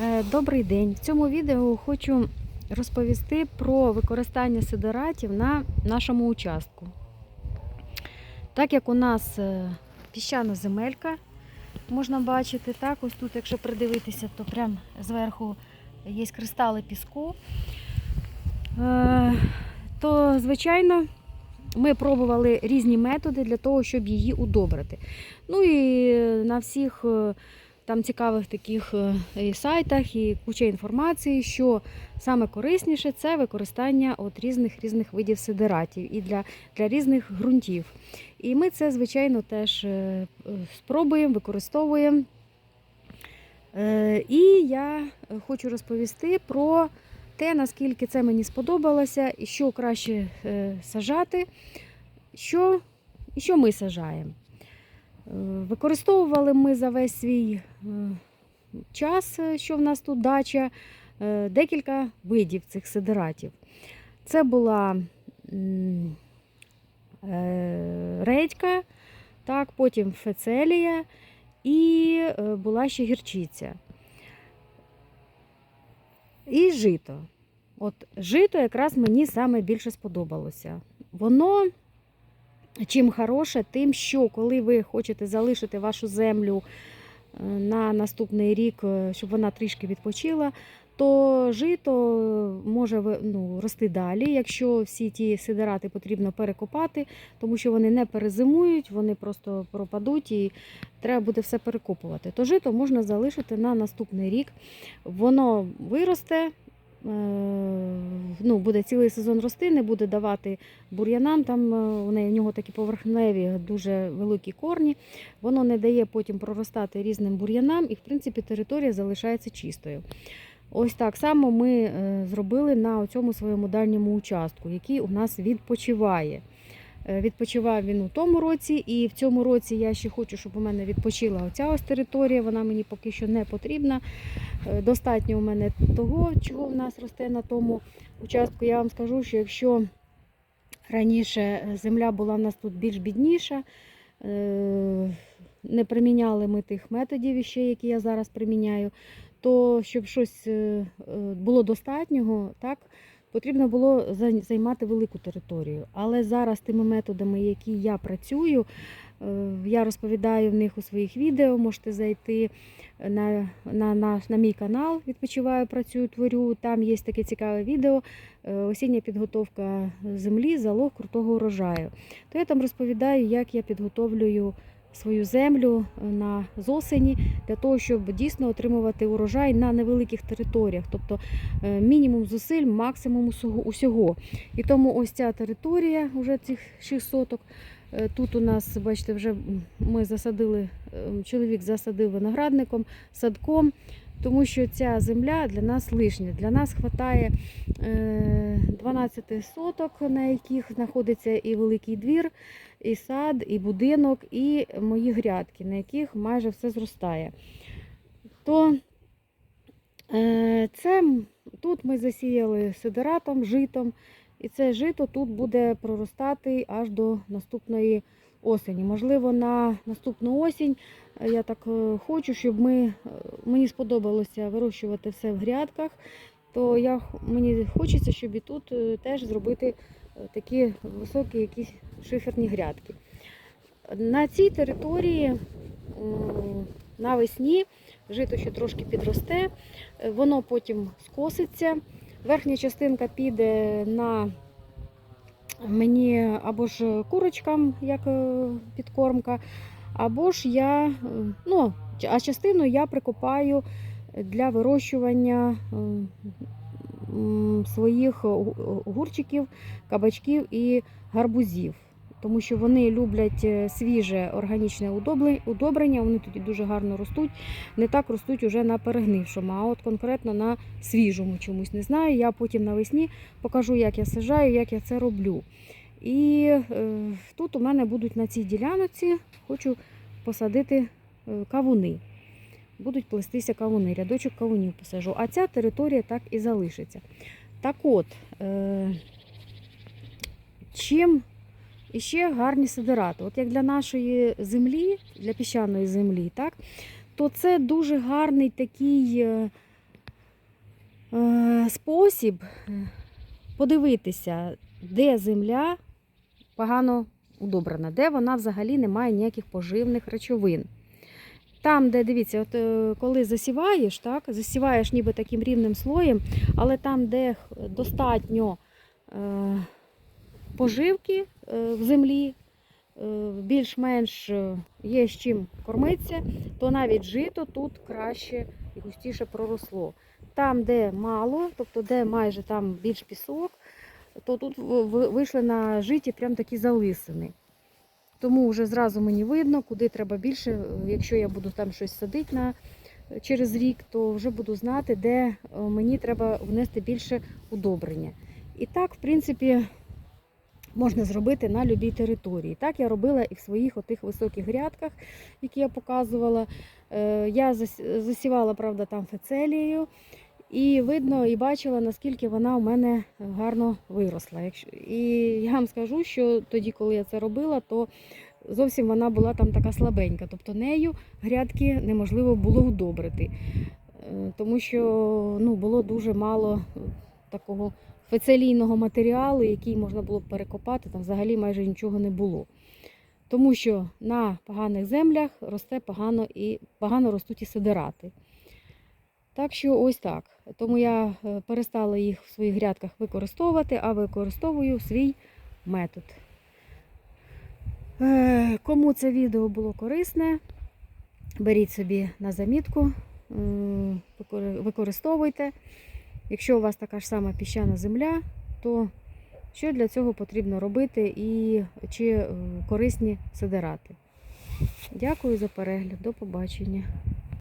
Е, Добрий день. В цьому відео хочу розповісти про використання сидератів на нашому участку. Так як у нас е, піщана земелька, можна бачити, так, ось тут, якщо придивитися, то прям зверху є кристали піску. Е, То, звичайно, ми пробували різні методи для того, щоб її удобрити. Ну і на всіх там цікавих таких е, і сайтах і куча інформації, що саме корисніше це використання от різних різних видів сидератів і для, для різних ґрунтів. І ми це, звичайно, теж е, спробуємо, використовуємо. Е, І я хочу розповісти про те, наскільки це мені сподобалося, і що краще сажати, що, і що ми сажаємо. Використовували ми за весь свій е, час, е, що в нас тут дача, е, декілька видів цих сидератів. Це була редька, так, потім фецелія і була ще гірчиця. І жито. От жито якраз мені саме більше сподобалося. Воно чим хороше, тим, що коли ви хочете залишити вашу землю е, на наступний рік, е, щоб вона трішки відпочила, то жито може ну, рости далі, якщо всі ті сидерати потрібно перекопати, тому що вони не перезимують, вони просто пропадуть і треба буде все перекопувати. То жито можна залишити на наступний рік. Воно виросте. Е, Ну, буде цілий сезон рости, не буде давати бур'янам. Там е, у нього такі поверхневі, дуже великі корні. Воно не дає потім проростати різним бур'янам, і в принципі територія залишається чистою. Ось так само ми е, зробили на цьому своєму дальньому участку, який у нас відпочиває. Е, Відпочивав він у тому році, і в цьому році я ще хочу, щоб у мене відпочила оця ось територія. Вона мені поки що не потрібна. Е, Достатньо у мене того, чого в нас росте на тому участку. Я вам скажу, що якщо раніше е, земля була в нас тут більш бідніша, не приміняли ми тих методів ще, які я зараз приміняю, то щоб щось було достатнього, так, потрібно було за- займати велику територію. Але зараз тими методами, які я працюю, е, я розповідаю в них у своїх відео, можете зайти на, на, на, на мій канал Відпочиваю, працюю, творю. Там є таке цікаве відео е, осіння підготовка землі, залог крутого урожаю. То я там розповідаю, як я підготовлюю свою землю е, на зосені для того, щоб дійсно отримувати урожай на невеликих територіях, тобто е, мінімум зусиль, максимум усього-. І тому ось ця територія, вже цих 6 соток. е, Тут у нас, бачите, вже ми засадили, е, чоловік засадив виноградником, садком, тому що ця земля для нас лишня. Для нас вистачає 12 соток, на яких знаходиться і великий двір, і сад, і будинок, і мої грядки, на яких майже все зростає. То е, це тут ми засіяли сидератом, житом, і це жито тут буде проростати аж до наступної осені. Можливо, на наступну осінь е, я так е, хочу, щоб ми, е, мені сподобалося вирощувати все в грядках, то я, мені хочеться, щоб і тут теж зробити такі високі якісь шиферні грядки. На цій території навесні жито ще трошки підросте, воно потім скоситься. Верхня частинка піде на мені або ж курочкам, як е, підкормка, або ж я, е, ну, а частину я прикопаю для вирощування е, своїх огурчиків, кабачків і гарбузів. Тому що вони люблять е, свіже органічне удобрення, вони тоді дуже гарно ростуть. Не так ростуть уже на перегнившому, а от конкретно на свіжому чомусь не знаю. Я потім навесні покажу, як я сажаю, як я це роблю. І е, тут у мене будуть на цій ділянці, хочу посадити е, кавуни. Будуть плестися кавуни, рядочок кавунів посажу. А ця територія так і залишиться. Так от, е, чим іще гарні сидирати? От як для нашої землі, для піщаної землі, так, то це дуже гарний такий е, е, спосіб е, подивитися, де земля погано удобрена, де вона взагалі не має ніяких поживних речовин. Там, де дивіться, от е, коли засіваєш, так, засіваєш ніби таким рівним слоєм, але там, де достатньо е, поживки в землі, е, більш-менш е, є з чим кормитися, то навіть жито тут краще і густіше проросло. Там, де мало, тобто де майже там більш пісок, то тут вийшли на житі прям такі залисини. Тому вже зразу мені видно, куди треба більше. Якщо я буду там щось садити на, через рік, то вже буду знати, де е, мені треба внести більше удобрення. І так, в принципі, можна зробити на будь-якій території. Так я робила і в своїх отих високих грядках, які я показувала. Е, Я засівала, правда, там фецелією. І видно і бачила, наскільки вона у мене гарно виросла. І я вам скажу, що тоді, коли я це робила, то зовсім вона була там така слабенька. Тобто нею грядки неможливо було удобрити. Е, Тому що ну, було дуже мало такого фецелійного матеріалу, який можна було б перекопати, там взагалі майже нічого не було. Тому що на поганих землях росте погано і погано ростуть і сидирати. Так що ось так. Тому я е, перестала їх в своїх грядках використовувати, а використовую свій метод. Е, Кому це відео було корисне, беріть собі на замітку, використовуйте. Якщо у вас така ж сама піщана земля, то що для цього потрібно робити і чи е, корисні сидирати? Дякую за перегляд. До побачення.